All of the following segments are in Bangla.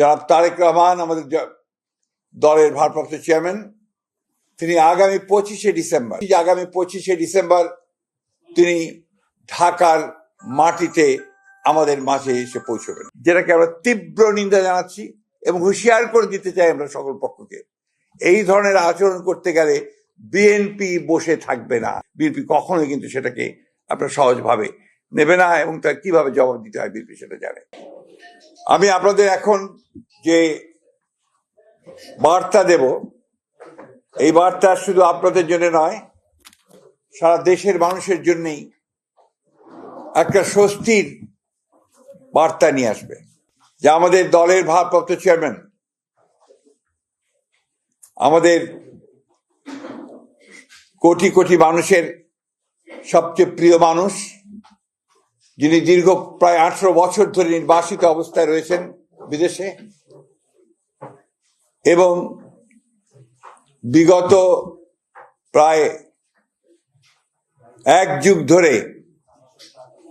যারা তারেক রহমান, আমাদের দলের ভারপ্রাপ্ত চেয়ারম্যান, তিনি আগামী পঁচিশে ডিসেম্বর আগামী পঁচিশে ডিসেম্বর তিনি ঢাকার মাটিতে আমাদের মাঝে এসে পৌঁছবেন। যেটাকে আমরা তীব্র নিন্দা জানাচ্ছি এবং হুঁশিয়ার করে দিতে চাই আমরা সকল পক্ষকে। এই ধরনের আচরণ করতে গেলে বিএনপি বসে থাকবে না। বিএনপি কখনোই কিন্তু সেটাকে আপনার সহজভাবে নেবে না এবং তার কীভাবে জবাব দিতে হয় বিএনপি সেটা জানে। আমি আপনাদের এখন যে বার্তা দেব, এই বার্তা শুধু আপনাদের জন্য নয়, সারা দেশের মানুষের জন্যই একটা স্বস্তির বার্তা নিয়ে আসবে, যে আমাদের দলের ভারপ্রাপ্ত চেয়ারম্যান, আমাদের কোটি কোটি মানুষের সবচেয়ে প্রিয় মানুষ যিনি দীর্ঘ প্রায় আঠারো বছর ধরে নির্বাসিত অবস্থায় রয়েছেন বিদেশে, এবং বিগত প্রায় এক যুগ ধরে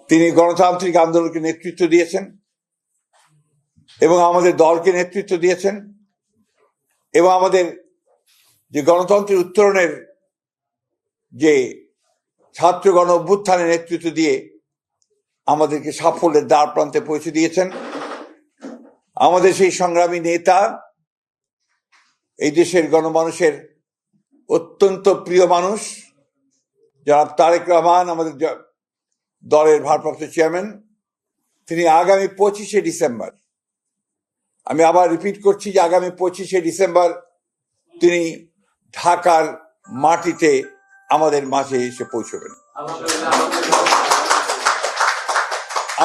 তিনি গণতান্ত্রিক আন্দোলনকে নেতৃত্ব দিয়েছেন এবং আমাদের দলকে নেতৃত্ব দিয়েছেন এবং আমাদের যে গণতন্ত্রের উত্তরণের যে ছাত্র গণ অভ্যুত্থানের নেতৃত্ব দিয়ে আমাদেরকে সাফল্যের দ্বার প্রান্তে পৌঁছে দিয়েছেন। আমাদের সেই সংগ্রামী নেতা, এই দেশের গণমানুষের অত্যন্ত প্রিয় মানুষ, যারা তারেক রহমান, আমাদের দলের ভারপ্রাপ্ত চেয়ারম্যান, তিনি আগামী পঁচিশে ডিসেম্বর, আমি আবার রিপিট করছি যে আগামী পঁচিশে ডিসেম্বর তিনি ঢাকার মাটিতে আমাদের মাঝে এসে পৌঁছবেন।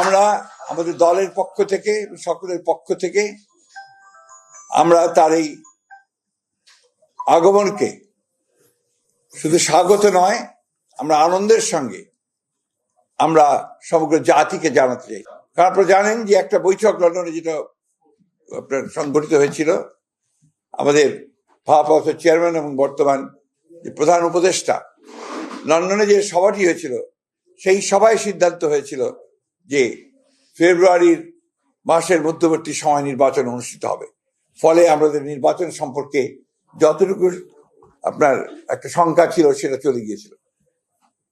আমরা আমাদের দলের পক্ষ থেকে, সকলের পক্ষ থেকে আমরা তার এই আগমনকে শুধু স্বাগত নয়, আমরা আনন্দের সঙ্গে আমরা সমগ্র জাতিকে জানাতে চাই। কারণ আপনারা জানেন যে একটা বৈঠক লন্ডনে যেটা আপনার সংগঠিত হয়েছিল, আমাদের ভারপ্রাপ্ত চেয়ারম্যান এবং বর্তমান যে প্রধান উপদেষ্টা, লন্ডনে যে সভাটি হয়েছিল, সেই সভায় সিদ্ধান্ত হয়েছিল যে ফেব্রুয়ারির মাসের মধ্যবর্তী সময় নির্বাচন অনুষ্ঠিত হবে। ফলে আমাদের নির্বাচন সম্পর্কে যতটুকু আপনার একটা শঙ্কা ছিল, সেটা চলে গিয়েছিল।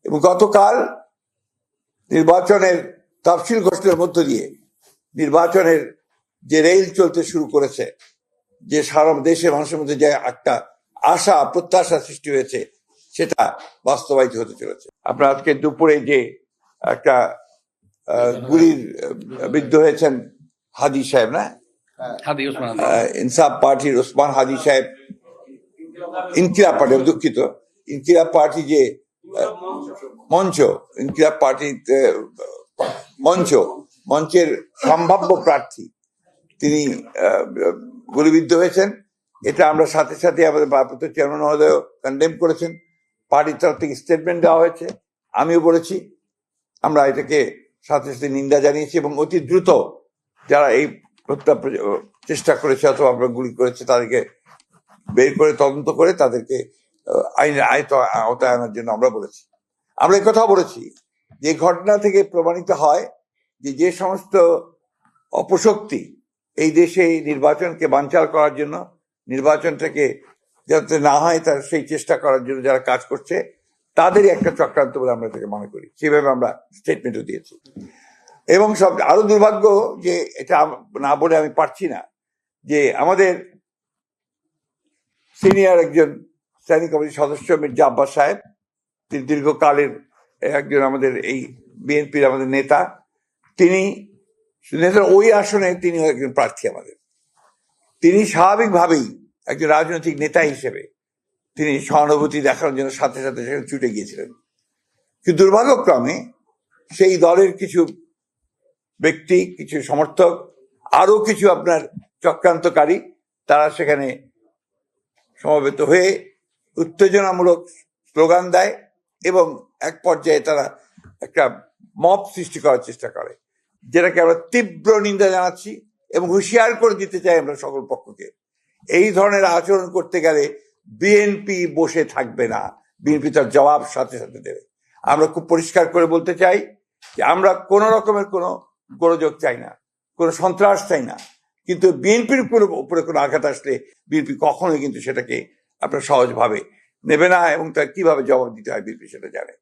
এবং গতকাল নির্বাচনের তফসিল ঘোষণার মধ্য দিয়ে নির্বাচনের যে রেল চলতে শুরু করেছে, যে সারা দেশের মানুষের মধ্যে যে একটা আশা, প্রত্যাশা সৃষ্টি হয়েছে, সেটা বাস্তবায়িত হতে চলেছে। আপনার আজকে দুপুরে যে একটা গুলির বিদ্ধ হয়েছেন হাদি সাহেব না? ইনসাফ পার্টির ওসমান হাদি সাহেব ইনকিলাব পার্টি দুঃখিত। ইনকিলাব পার্টি যে মঞ্চ ইনকিলাব পার্টি মঞ্চ মঞ্চের সম্ভাব্য প্রার্থী তিনি গুলিবিদ্ধ হয়েছেন। এটা আমরা সাথে সাথে আমাদের ভারপ্রাপ্ত চেয়ারম্যান মহোদয় কন্ডেম করেছেন। পার্টির তরফ থেকে স্টেটমেন্ট দেওয়া হয়েছে। আমিও বলেছি আমরা এটাকে সাথে সাথে নিন্দা জানিয়েছি এবং অতি দ্রুত যারা এই হত্যা চেষ্টা করেছে অথবা আমরা গুলি করেছে তাদেরকে বের করে তদন্ত করে তাদেরকে আইনের আয়ত, আওতায় আনার জন্য আমরা বলেছি। আমরা এই কথাও বলেছি যে ঘটনা থেকে প্রমাণিত হয় যে যে সমস্ত অপশক্তি এই দেশে নির্বাচনকে বানচাল করার জন্য, নির্বাচনটাকে যাতে না হয় তার সেই চেষ্টা করার জন্য যারা কাজ করছে তাদেরই একটা চক্রান্ত বলে আমরা এটাকে মনে করি। সেভাবে আমরা স্টেটমেন্টও দিয়েছি। এবং সব আরও দুর্ভাগ্য যে এটা না বলে আমি পারছি না যে আমাদের সিনিয়র একজন স্ট্যান্ডিং কমিটির সদস্য মির্জা আব্বাস সাহেব, তিনি দীর্ঘকালের একজন আমাদের এই বিএনপির আমাদের নেতা, তিনি নেতার ওই আসনে তিনি একজন প্রার্থী আমাদের। তিনি স্বাভাবিকভাবেই একজন রাজনৈতিক নেতা হিসেবে তিনি সহানুভূতি দেখানোর জন্য সাথে সাথে সেখানে ছুটে গিয়েছিলেন। কিন্তু দুর্ভাগ্যক্রমে সেই দলের কিছু ব্যক্তি, কিছু সমর্থক আরও কিছু আপনার চক্রান্তকারী, তারা সেখানে সমবেত হয়ে উত্তেজনামূলক স্লোগান দেয় এবং এক পর্যায়ে তারা একটা মপ সৃষ্টি করার চেষ্টা করে, যেটাকে আমরা তীব্র নিন্দা জানাচ্ছি এবং হুঁশিয়ার করে দিতে চাই আমরা সকল পক্ষকে। এই ধরনের আচরণ করতে গেলে বিএনপি বসে থাকবে না। বিএনপি তার জবাব সাথে সাথে দেবে। আমরা খুব পরিষ্কার করে বলতে চাই যে আমরা কোন রকমের কোনো গোলযোগ চাই না, কোনো সন্ত্রাস চাই না। কিন্তু বিএনপির উপরে উপরে কোনো আঘাত আসলে বিএনপি কখনোই কিন্তু সেটাকে আপনার সহজভাবে নেবে না এবং তার কীভাবে জবাব দিতে হয় বিএনপি সেটা জানে।